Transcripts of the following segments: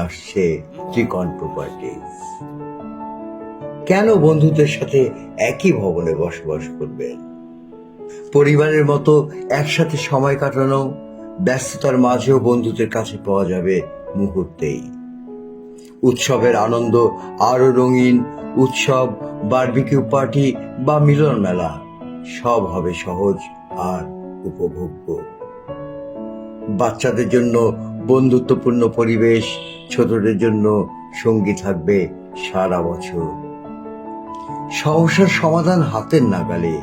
আসছে ত্রিকণ প্রপার্টিজ কেন বন্ধুদের সাথে একই ভবনে বসবাস করবেন পরিবারের মতো একসাথে সময় কাটানো, ব্যস্ততার মাঝেও বন্ধুদের কাছে পাওয়া যাবে মুহূর্তেই। উৎসবের আনন্দ আরও রঙিন উৎসব, বারবিকিউ পার্টি বা মিলন মেলা, সব হবে সহজ আর উপভোগ্য। বাচ্চাদের জন্য বন্ধুত্বপূর্ণ পরিবেশ, ছোটদের জন্য সঙ্গী থাকবে সারা বছর। সমস্যার সমাধান হাতের নাগালে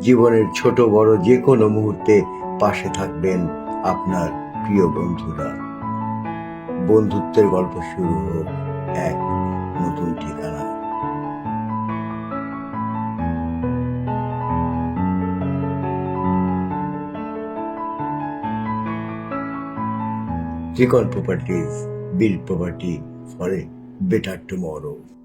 জীবনের ছোট বড় যে কোনো মুহূর্তে পাশে থাকবেন আপনার প্রিয় বন্ধুরা বন্ধুত্বের গল্প শুরু হোক এক নতুন ঠিকানা Properties, build property for a better tomorrow.